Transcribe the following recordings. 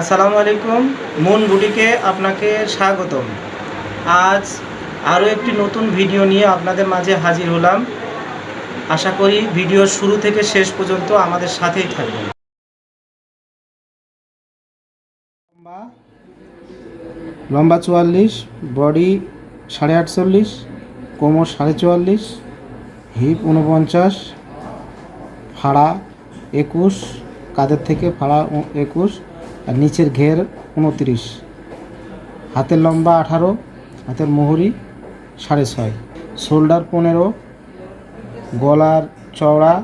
আসসালামু আলাইকুম। মুন বুটিকে আপনাকে স্বাগতম। আজ আরও একটি নতুন ভিডিও নিয়ে আপনাদের মাঝে হাজির হলাম। আশা করি ভিডিওর শুরু থেকে শেষ পর্যন্ত আমাদের সাথেই থাকবেন। লম্বা। লম্বা চুয়াল্লিশ, বডি সাড়ে আটচল্লিশ, কোমর সাড়ে চুয়াল্লিশ, হিপ উনপঞ্চাশ ফাড়া একুশ কাদের থেকে ফাড়া একুশ আর নিচের ঘের উনত্রিশ। হাতের লম্বা আঠারো, হাতের মোহরি সাড়ে ছয়। শোল্ডার পনেরো, গলার চওড়া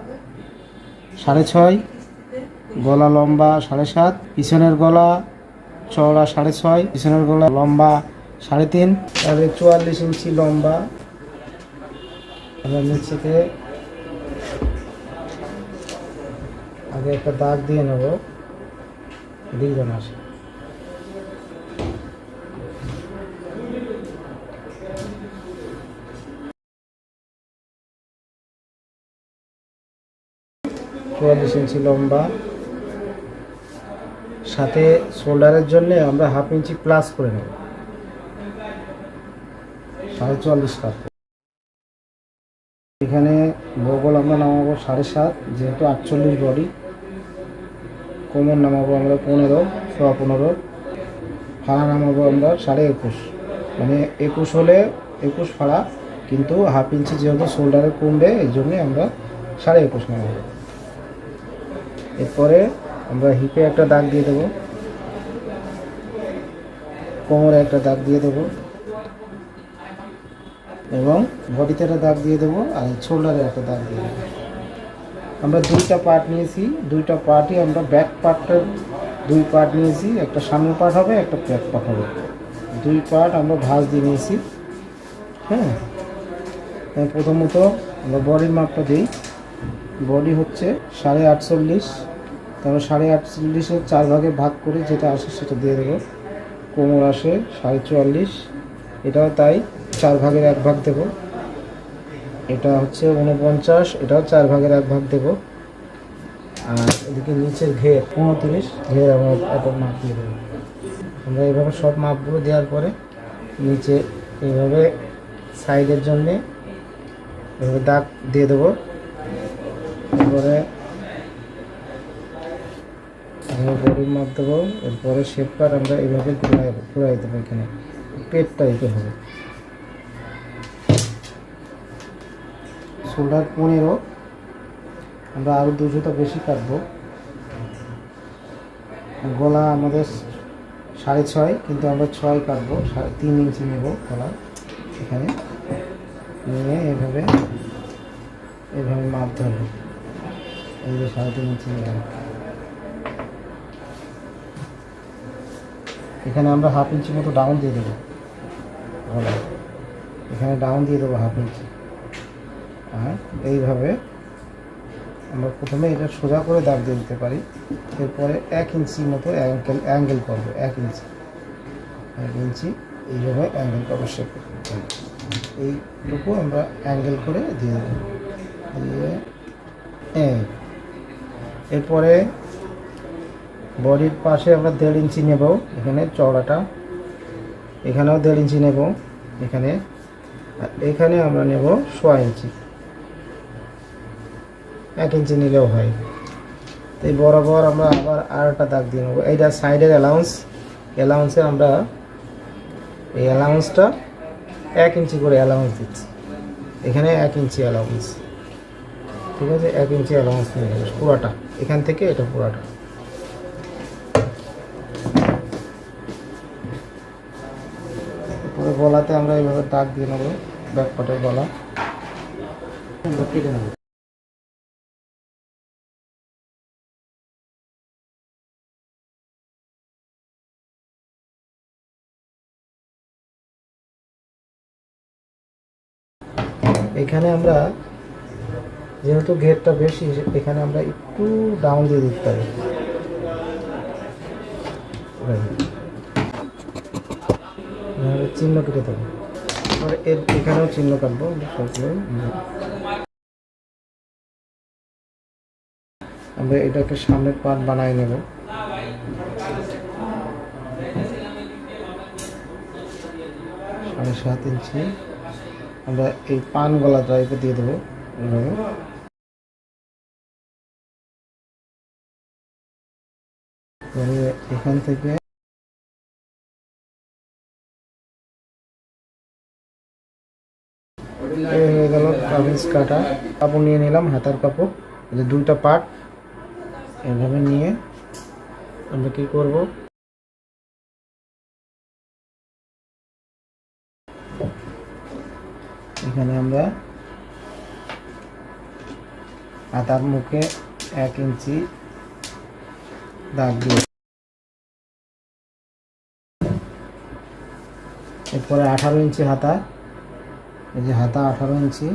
সাড়ে ছয়, গলা লম্বা সাড়ে সাত, পিছনের গলা চওড়া সাড়ে ছয়, পিছনের গলা লম্বা সাড়ে তিন। তাহলে চুয়াল্লিশ ইঞ্চি লম্বা। আমরা নিচ থেকে আগে একটা দাগ দিয়ে নেব। দুইজন আসে। চুয়াল্লিশ ইঞ্চি লম্বা। সাথে শোল্ডারের জন্য আমরা হাফ ইঞ্চি প্লাস করে নেব। সাড়ে চুয়াল্লিশ কাপ। এখানে বগল আমরা নামাবো সাড়ে সাত, যেহেতু আটচল্লিশ বডি। কোমর নামাবো আমরা পনেরো, সোয়া পনেরো। ফাড়া নামাবো আমরা সাড়ে একুশ। মানে একুশ হলে একুশ ফাড়া, কিন্তু হাফ ইঞ্চি যেহেতু শোল্ডারে কমবে এই জন্যে আমরা সাড়ে একুশ নামাবো এরপরে আমরা হিপে একটা দাগ দিয়ে দেবো। কোমরে একটা দাগ দিয়ে দেবো। এবং বডিতে একটা দাগ দিয়ে দেবো, আর শোল্ডারে একটা দাগ দিয়ে দেবো। আমরা দুইটা পার্ট নিয়েছি, দুইটা পার্টই আমরা ব্যাক পার্টটার দুই পার্ট নিয়েছি, একটা সামনের পার্ট হবে, একটা ব্যাক পার্ট হবে। দুই পার্ট আমরা ভাঁজ দিয়ে নিয়েছি হ্যাঁ? প্রথমত আমরা বডির মাপটা দিই। বডি হচ্ছে সাড়ে আটচল্লিশ তারপর সাড়ে আটচল্লিশের চার ভাগে ভাগ করে যেটা আসে সেটা দিয়ে দেবো। কোমর আসে সাড়ে চুয়াল্লিশ, এটাও তাই চার ভাগের এক ভাগ দেবো। এটা হচ্ছে উনপঞ্চাশ এটাও চার ভাগের এক ভাগ দেবো। আর এদিকে নিচের ঘের, উনত্রিশ, ঘের আমরা এত মাপ দিয়ে দেবো। আমরা এইভাবে সব মাপগুলো দেওয়ার পরে নিচে এইভাবে সাইডের জন্যে এভাবে দাগ দিয়ে দেবো। তারপরে বডির মাপ দেবো। এরপরে শেপ আমরা এইভাবে ঘুরাই ঘুরাই দেবো এখানে। পেটটা এতে হবে। শোল্ডার পনেরো। আমরা আরও দুশোটা বেশি কাটবো। গলা আমাদের সাড়ে ছয়, কিন্তু আমরা ছয় কাটবো। সাড়ে তিন ইঞ্চি নেব গলা এখানে। নিয়ে এভাবে এভাবে মাপ ধরবো এই যে সাড়ে তিন ইঞ্চি নিলাম। এখানে আমরা হাফ ইঞ্চি মতো ডাউন দিয়ে দেবো গলায়। এখানে ডাউন দিয়ে দেবো হাফ ইঞ্চি। আর এইভাবে আমরা প্রথমে এটা সোজা করে দাগ দিয়ে দিতে পারি। এরপরে এক ইঞ্চি মতো অ্যাঙ্গেল অ্যাঙ্গেল করব, এক ইঞ্চি। এক ইঞ্চি, এইভাবে অ্যাঙ্গেল করব শেপ এইটুকু আমরা অ্যাঙ্গেল করে দিয়ে দেবো। দিয়ে এরপরে বডির পাশে আমরা দেড় ইঞ্চি নেব, এখানে চওড়াটা। এখানেও দেড় ইঞ্চি নেব, এখানে। এখানে আমরা নেব সোয়া ইঞ্চি। এক ইঞ্চি নিলেও হয়। তো এই বরাবর আমরা আবার আর একটা দাগ দিয়ে নেব। এইটা সাইডের অ্যালাউন্স অ্যালাউন্সে আমরা এই অ্যালাউন্সটা এক ইঞ্চি করে অ্যালাউন্স দিচ্ছি। এখানে এক ইঞ্চি অ্যালাউন্স ঠিক আছে? এক ইঞ্চি অ্যালাউন্স নিয়ে নেব। পুরাটা। এখান থেকে এটা পুরাটা। পরে গলাতে আমরা এইভাবে দাগ দিয়ে নেব। ব্যাক পাটের গলা। নেব এখানে আমরা, যেহেতু ঘেরটা বেশি, এখানে আমরা একটু ডাউন দিয়ে দিতে পারি। চিহ্ন কেটে দেবো। এর, এখানেও চিহ্ন কাটবো। আমরা এটাকে সামনের পার্ট বানাই নেব। সাড়ে সাত ইঞ্চি। আমরা এই পান গলা ড্রাইভে দিয়ে দেবো। এবারে এখান থেকে হয়ে গেল কামিজ কাটা। কাপড় নিয়ে নিলাম, হাতার কাপড়। দুইটা পার্ট। এভাবে নিয়ে আমরা কি করব? এখানে আমরা হাতার মুখে এক ইঞ্চি দাগ দিয়ে এরপরে আঠারো ইঞ্চি হাতা। এই যে হাতা আঠারো ইঞ্চি।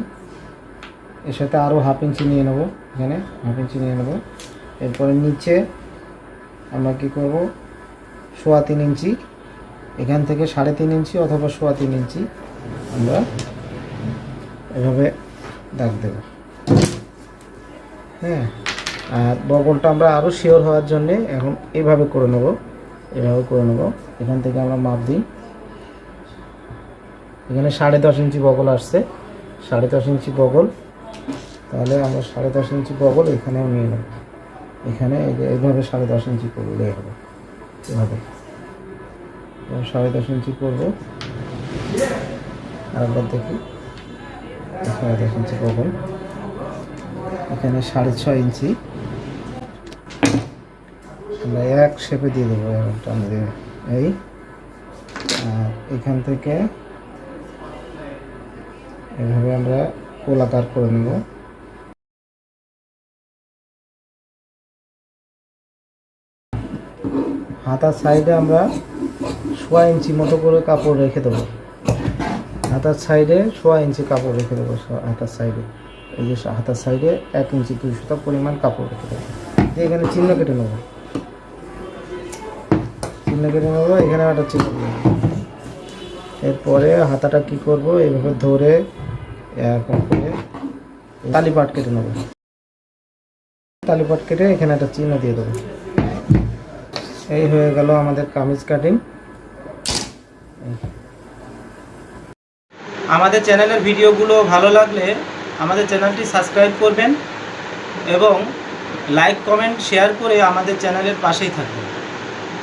এর সাথে আরও হাফ ইঞ্চি নিয়ে নেব এখানে, হাফ ইঞ্চি নিয়ে নেব। এরপরে নিচে আমরা কি করব? সোয়া তিন ইঞ্চি। এখান থেকে সাড়ে তিন ইঞ্চি অথবা সোয়া তিন ইঞ্চি আমরা এভাবে দাগ দেব। হ্যাঁ আর বগলটা আমরা আরও শিওর হওয়ার জন্যে এখন এভাবে করে নেব, এভাবে করে নেব। এখান থেকে আমরা মাপ দিই। এখানে সাড়ে দশ ইঞ্চি বগল আসছে। সাড়ে দশ ইঞ্চি বগল। তাহলে আমরা সাড়ে দশ ইঞ্চি বগল এখানেও নিয়ে নেব। এখানে এই এইভাবে সাড়ে দশ ইঞ্চি করলে হবে। এভাবে। সাড়ে দশ ইঞ্চি করব। আরেকবার দেখি। সাড়ে দশ ইঞ্চি বগল। এখানে সাড়ে ছয় ইঞ্চি। এক শেপে দিয়ে দেবো এই। আর এখান থেকে এভাবে আমরা গোলাকার করে নেব। হাতার সাইডে আমরা সোয়া ইঞ্চি মতো করে কাপড় রেখে দেবো। হাতার সাইডে সোয়া ইঞ্চি কাপড় রেখে দেবো হাতার সাইডে এই যে হাতার সাইডে এক ইঞ্চি দুই সুতা পরিমাণ কাপড় রেখে দেবো। দিয়ে এখানে চিহ্ন কেটে নেব। চিহ্ন কেটে নেব, এখানে একটা চিহ্ন এরপরে হাতাটা কি করব, এইভাবে ধরে এরকম করে তালিপাট কেটে নেব। তালিপাট কেটে এখানে একটা চিহ্ন দিয়ে দেবো। এই হয়ে গেল আমাদের কামিজ কাটিং আমাদের চ্যানেলের ভিডিওগুলো ভালো লাগলে আমাদের চ্যানেলটি সাবস্ক্রাইব করবেন এবং লাইক, কমেন্ট, শেয়ার করে আমাদের চ্যানেলের পাশেই থাকবেন।